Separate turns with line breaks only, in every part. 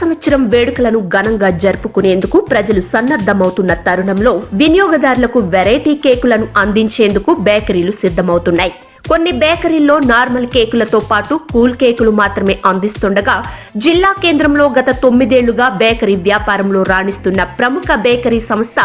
సంవత్సరం వేడుకలను ఘనంగా జరుపుకునేందుకు ప్రజలు సన్నద్ధమవుతున్న తరుణంలో వినియోగదారులకు వెరైటీ కేకులను అందించేందుకు బేకరీలు సిద్ధమవుతున్నాయి. కొన్ని బేకరీల్లో నార్మల్ కేకులతో పాటు కూల్ కేకులు మాత్రమే అందిస్తుండగా జిల్లా కేంద్రంలో గత తొమ్మిదేళ్ళుగా బేకరీ వ్యాపారంలో రాణిస్తున్న ప్రముఖ బేకరీ సంస్థ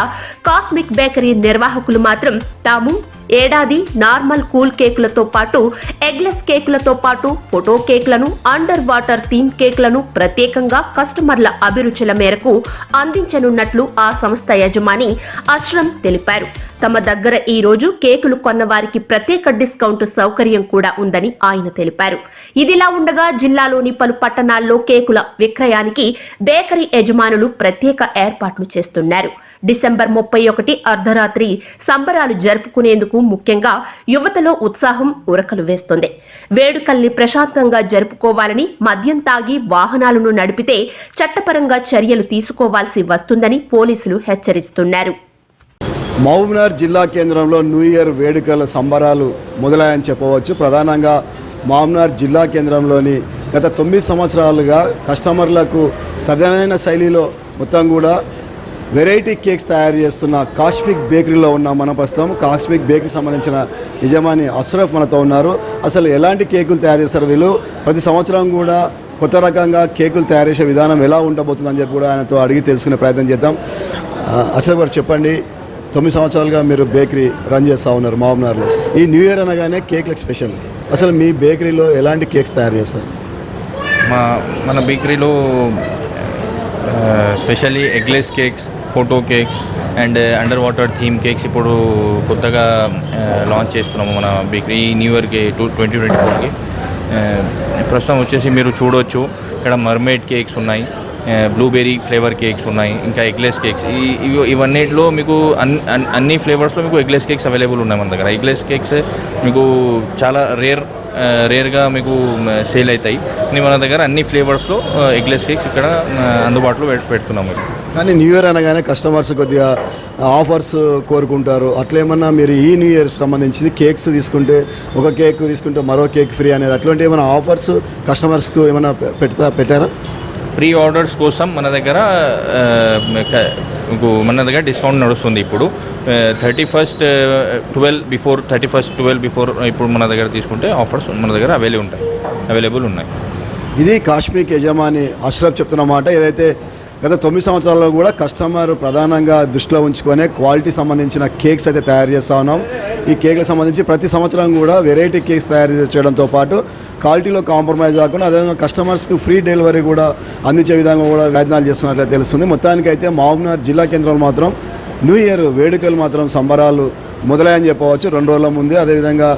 కాస్మిక్ బేకరీ నిర్వాహకులు మాత్రం తాము ఏడాది నార్మల్ కూల్ కేకులతో పాటు ఎగ్లెస్ కేకులతో పాటు ఫోటో కేకులను అండర్ వాటర్ థీమ్ కేకులను ప్రత్యేకంగా కస్టమర్ల అభిరుచుల మేరకు అందించనున్నట్లు ఆ సంస్థ యజమాని అశ్రమ్ తెలిపారు. తమ దగ్గర ఈ రోజు కేకులు కొన్న వారికి ప్రత్యేక డిస్కౌంట్ సౌకర్యం కూడా ఉందని ఆయన తెలిపారు. ఇదిలా ఉండగా జిల్లాలోని పలు పట్టణాల్లో కేకుల విక్రయానికి బేకరీ యజమానులు ప్రత్యేక ఏర్పాట్లు చేస్తున్నారు. డిసెంబర్ ముప్పై ఒకటి అర్ధరాత్రి సంబరాలు జరుపుకునేందుకు ముఖ్యంగా యువతలో ఉత్సాహం ఉరకలు వేస్తుంది. వేడుకల్ని ప్రశాంతంగా జరుపుకోవాలని మద్యం తాగి వాహనాలను నడిపితే చట్టపరంగా చర్యలు తీసుకోవాల్సి వస్తుందని పోలీసులు హెచ్చరిస్తున్నారు.
మహబూబ్నగర్ జిల్లా కేంద్రంలో న్యూ ఇయర్ వేడుకల సంబరాలు మొదలాయని చెప్పవచ్చు. ప్రధానంగా మహబూబ్నగర్ జిల్లా కేంద్రంలోని గత తొమ్మిది సంవత్సరాలుగా కస్టమర్లకు తదనైన శైలిలో మొత్తం కూడా వెరైటీ కేక్స్ తయారు చేస్తున్న కాస్మిక్ బేకరీలో ఉన్నాం మనం ప్రస్తుతం కాస్మిక్ బేకరీ సంబంధించిన యజమాని అష్రఫ్ మనతో ఉన్నారు. అసలు ఎలాంటి కేకులు తయారు చేస్తారు వీళ్ళు? ప్రతి సంవత్సరం కూడా కొత్త రకంగా కేకులు తయారు చేసే విధానం ఎలా ఉండబోతుందని చెప్పి కూడా ఆయనతో అడిగి తెలుసుకునే ప్రయత్నం చేద్దాం. ఆ, అష్రఫ్ గారు చెప్పండి. తొమ్మిది సంవత్సరాలుగా మీరు బేకరీ రన్ చేస్తూ ఉన్నారు మామనార్లో ఈ న్యూ ఇయర్ అనగానే కేక్లకు స్పెషల్. అసలు మీ బేకరీలో ఎలాంటి కేక్స్ తయారు చేస్తారు?
మా మన బేకరీలో specially eggless cakes photo cakes and under water theme cakes ఇప్పుడు కొత్తగా లాంచ్ చేస్తున్నాము మన బేకరీ ఈ న్యూ ఇయర్కి టూ ట్వంటీ ట్వంటీ ఫోర్కి. ప్రస్తుతం వచ్చేసి మీరు చూడవచ్చు ఇక్కడ మర్మేడ్ కేక్స్ ఉన్నాయి. బ్లూబెర్రీ ఫ్లేవర్ కేక్స్ ఉన్నాయి ఇంకా ఎగ్లెస్ కేక్స్ ఈ ఇవి- ఇవన్నిటిలో మీకు అన్ అన్ని ఫ్లేవర్స్లో మీకు ఎగ్లెస్ కేక్స్ అవైలబుల్ ఉన్నాయి మన దగ్గర. ఎగ్లెస్ కేక్స్ మీకు చాలా రేర్ రేర్గా మీకు సేల్ అవుతాయి. కానీ మన దగ్గర అన్ని ఫ్లేవర్స్లో ఎగ్లెస్ కేక్స్ ఇక్కడ అందుబాటులో పెట్- పెడుతున్నాము
కానీ న్యూ ఇయర్ అనగానే కస్టమర్స్ కొద్దిగా ఆఫర్స్ కోరుకుంటారు. అట్లేమన్నా మీరు ఈ న్యూ ఇయర్ సంబంధించింది కేక్స్ తీసుకుంటే ఒక కేక్ తీసుకుంటే మరో కేక్ ఫ్రీ అనేది అట్లాంటి ఏమైనా ఆఫర్స్ కస్టమర్స్కు ఏమైనా పెడతా పెట్టారా?
ప్రీ ఆర్డర్స్ కోసం మన దగ్గర మన దగ్గర డిస్కౌంట్ నడుస్తుంది ఇప్పుడు. Thirty first twelve before thirty first twelve before ఇప్పుడు మన దగ్గర తీసుకుంటే ఆఫర్స్ మన దగ్గర అవైలబుల్ ఉంటాయి. అవైలబుల్ ఉన్నాయి.
ఇది కాశ్మీర్ యజమాని అష్రఫ్ చెప్తున్న మాట. ఏదైతే గత తొమ్మిది సంవత్సరాల్లో కూడా కస్టమర్ ప్రధానంగా దృష్టిలో ఉంచుకొని క్వాలిటీ సంబంధించిన కేక్స్ అయితే తయారు చేస్తూ ఉన్నాం. ఈ కేక్లకు సంబంధించి ప్రతి సంవత్సరం కూడా వెరైటీ కేక్స్ తయారు చేయడంతో పాటు క్వాలిటీలో కాంప్రమైజ్ కాకుండా అదేవిధంగా కస్టమర్స్కి ఫ్రీ డెలివరీ కూడా అందించే విధంగా కూడా ప్రయత్నాలు చేస్తున్నట్లు తెలుస్తుంది. మొత్తానికైతే మహబూబ్నగర్ జిల్లా కేంద్రంలో మాత్రం న్యూ ఇయర్ వేడుకలు మాత్రం సంబరాలు మొదలయ్యని చెప్పవచ్చు. రెండు రోజుల ముందే అదేవిధంగా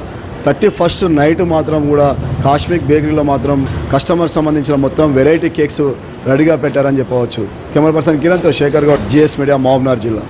థర్టీ ఫస్ట్ నైట్ మాత్రం కూడా కాశ్మీర్ బేకరీలో మాత్రం కస్టమర్ సంబంధించిన మొత్తం వెరైటీ కేక్స్ రెడీగా పెట్టారని చెప్పవచ్చు. కెమెరా పర్సన్ కిరణ్తో శేఖర్ గౌడ్ జిఎస్ మీడియా మహబూబ్నగర్ జిల్లా.